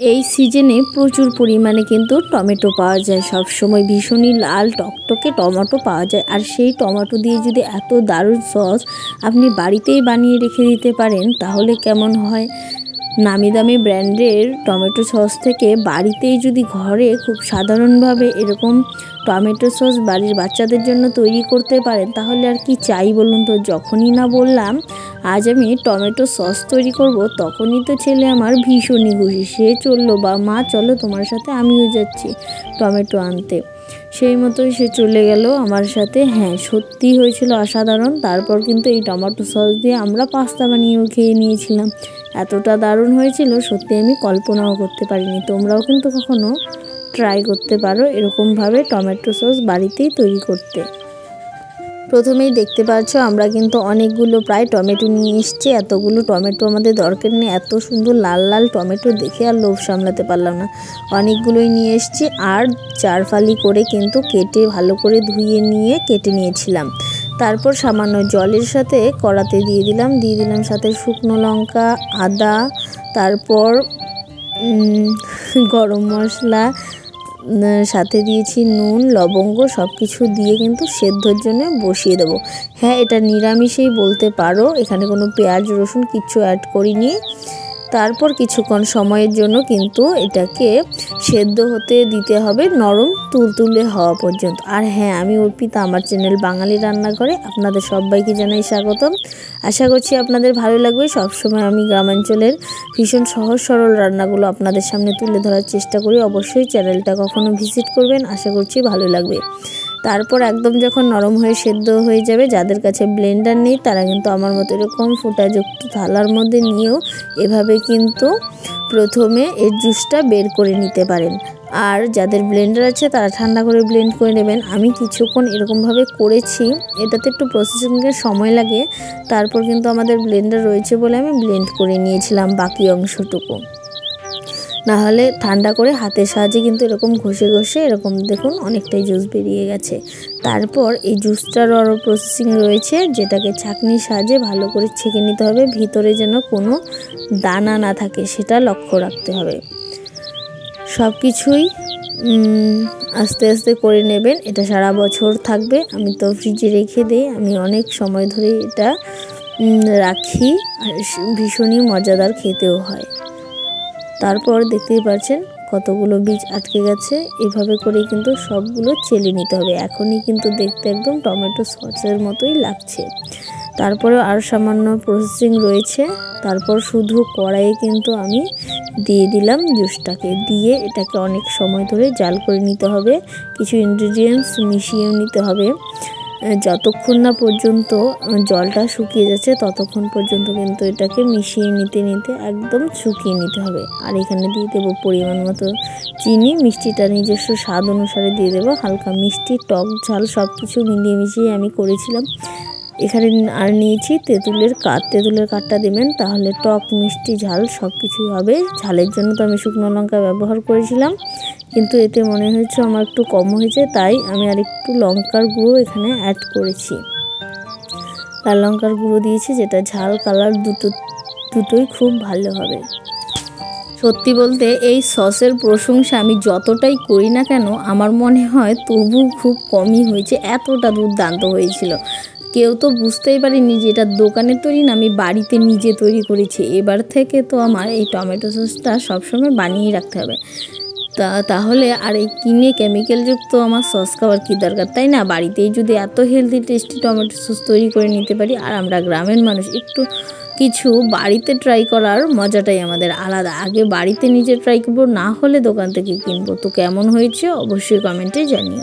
এই সিজনে প্রচুর পরিমাণে কিন্তু টমেটো পাওয়া যায়। সব সময় ভীষণই লাল, টকটকে টমেটো পাওয়া যায়। আর সেই টমেটো দিয়ে যদি এত দারুণ সস আপনি বাড়িতেই বানিয়ে রেখে দিতে পারেন, তাহলে কেমন হয়? নামি দামি ব্র্যান্ডের টমেটো সস থেকে বাড়িতেই যদি ঘরে খুব সাধারণভাবে এরকম টমেটো সস বাড়ির বাচ্চাদের জন্য তৈরি করতে পারেন, তাহলে আর কি চাই বলুন তো? যখনই না বললাম আজ আমি টমেটো সস তৈরি করব, তখনই তো ছেলে আমার ভীষণই খুশি। সে চলল, বা, মা, চলো তোমার সাথে আমিও যাচ্ছি টমেটো আনতে। সেই মতোই সে চলে গেল আমার সাথে। হ্যাঁ সত্যি হয়েছিল অসাধারণ। তারপর কিন্তু এই টমেটো সস দিয়ে আমরা পাস্তা বানিয়েও খেয়ে নিয়েছিলাম। এতটা দারুণ হয়েছিল, সত্যি আমি কল্পনাও করতে পারিনি। তোমরাও কিন্তু কখনো ট্রাই করতে পারো এরকমভাবে টমেটো সস বাড়িতেই তৈরি করতে। প্রথমেই দেখতে পাচ্ছ আমরা কিন্তু অনেকগুলো প্রায় টমেটো নিয়ে এসছি, এতগুলো টমেটো আমাদের দরকার নেই, এত সুন্দর লাল লাল টমেটো দেখে আর লোভ সামলাতে পারলাম না। অনেকগুলোই নিয়ে এসছি আর চার ফালি করে কিন্তু কেটে ভালো করে ধুয়ে নিয়ে কেটে নিয়েছিলাম। তারপর সামান্য জলের সাথে কড়াতে দিয়ে দিলাম দিয়ে দিলাম সাথে শুকনো লঙ্কা, আদা, তারপর গরম মশলা সাথে দিয়েছি নুন, লবঙ্গ সব কিছু দিয়ে কিন্তু সেদ্ধর জন্য বসিয়ে দেবো। হ্যাঁ এটা নিরামিষেই বলতে পারো, এখানে কোনো পেঁয়াজ, রসুন কিচ্ছু অ্যাড করিনি। তারপর কিছুক্ষণ সময়ের জন্য কিন্তু এটাকে সেদ্ধ হতে দিতে হবে, নরম তুলতুলে হওয়া পর্যন্ত। আর হ্যাঁ আমি অর্পিতা, আমার চ্যানেল বাঙালি রান্নাঘরে আপনাদের সবাইকে জানাই স্বাগতম। আশা করছি আপনাদের ভালো লাগবে। সবসময় আমি গ্রামাঞ্চলের ভীষণ সহজ সরল রান্নাগুলো আপনাদের সামনে তুলে ধরার চেষ্টা করি। অবশ্যই চ্যানেলটা কখনো ভিজিট করবেন। আশা করছি ভালো লাগবে। তারপর একদম যখন নরম হয়ে সেদ্ধ হয়ে যাবে, যাদের কাছে ব্লেন্ডার নেই, তারা কিন্তু আমার মতো এরকম ফোটাযুক্ত থালার মধ্যে নিয়েও এভাবে কিন্তু প্রথমে এর জুসটা বের করে নিতে পারেন। আর যাদের ব্লেন্ডার আছে, তারা ঠান্ডা করে ব্লেন্ড করে নেবেন। আমি কিছুক্ষণ এরকমভাবে করেছি, এটাতে একটু প্রসেসিংয়ের সময় লাগে। তারপর কিন্তু আমাদের ব্লেন্ডার রয়েছে বলে আমি ব্লেন্ড করে নিয়েছিলাম বাকি অংশটুকু। না হলে ঠান্ডা করে হাতের সাহায্যে কিন্তু এরকম ঘষে ঘষে এরকম দেখুন অনেকটাই জুস বেরিয়ে গেছে। তারপর এই জুসটার আরও প্রসেসিং রয়েছে যেটাকে ছাঁকনির সাহায্যে ভালো করে ছেঁকে নিতে হবে, ভিতরে যেন কোনো দানা না থাকে সেটা লক্ষ্য রাখতে হবে। সব কিছুই আস্তে আস্তে করে নেবেন, এটা সারা বছর থাকবে, আমি তো ফ্রিজে রেখে দিই, আমি অনেক সময় ধরে এটা রাখি, আর ভীষণই মজাদার খেতেও হয়। তারপর দেখতেই পাচ্ছেন কতগুলো বীজ আটকে গেছে। এভাবে করেই কিন্তু সবগুলো চেলে নিতে হবে। এখনই কিন্তু দেখতে একদম টমেটো সসের মতোই লাগছে। তারপরে আর সামান্য প্রসেসিং রয়েছে। তারপর শুধু কড়াইয়ে কিন্তু আমি দিয়ে দিলাম জুসটাকে। দিয়ে এটাকে অনেক সময় ধরে জাল করে নিতে হবে। কিছু ইনগ্রিডিয়েন্টস মিশিয়েও নিতে হবে। যতক্ষণ না পর্যন্ত জলটা শুকিয়ে যাচ্ছে, ততক্ষণ পর্যন্ত কিন্তু এটাকে মিশিয়ে নিতে নিতে একদম শুকিয়ে নিতে হবে। আর এখানে দিয়ে দেবো পরিমাণ মতো চিনি। মিষ্টিটা নিজস্ব স্বাদ অনুসারে দিয়ে দেবো। হালকা মিষ্টি, টক ঝাল সব কিছু মিলিয়ে মিশিয়ে আমি করেছিলাম। এখানে আর নিয়েছি তেঁতুলের কাঠ। তেঁতুলের কাঠটা দেবেন, তাহলে টক, মিষ্টি, ঝাল সব কিছুই হবে। ঝালের জন্য তো আমি শুকনো লঙ্কা ব্যবহার করেছিলাম। কিন্তু এতে মনে হয়েছে আমার একটু কম হয়েছে, তাই আমি আর একটু লঙ্কার গুঁড়ো এখানে অ্যাড করেছি। লাল লঙ্কার গুঁড়ো দিয়েছি, যেটা ঝাল কালার দুটো, দুটোই খুব ভালো হবে। সত্যি বলতে এই সসের প্রশংসা আমি যতটাই করি না কেন, আমার মনে হয় তবু খুব কমই হয়েছে, এতটা দুর্দান্ত হয়েছিল। কেউ তো বুঝতেই পারিনি যে এটা দোকানের তৈরি না, আমি বাড়িতে নিজে তৈরি করেছি। এবার থেকে তো আমার এই টমেটো সসটা সবসময় বানিয়ে রাখতে হবে। তা তাহলে আর এই কিনে কেমিক্যালযুক্ত আমার সস খাওয়ার কী দরকার? তাই না? বাড়িতেই যদি এত হেলদি টেস্টি টমেটো সস তৈরি করে নিতে পারি, আর আমরা গ্রামের মানুষ, একটু কিছু বাড়িতে ট্রাই করার মজাটাই আমাদের আলাদা। আগে বাড়িতে নিজে ট্রাই করব, না হলে দোকান থেকে কিনবো। তো কেমন হয়েছে? অবশ্যই কমেন্টে জানিও।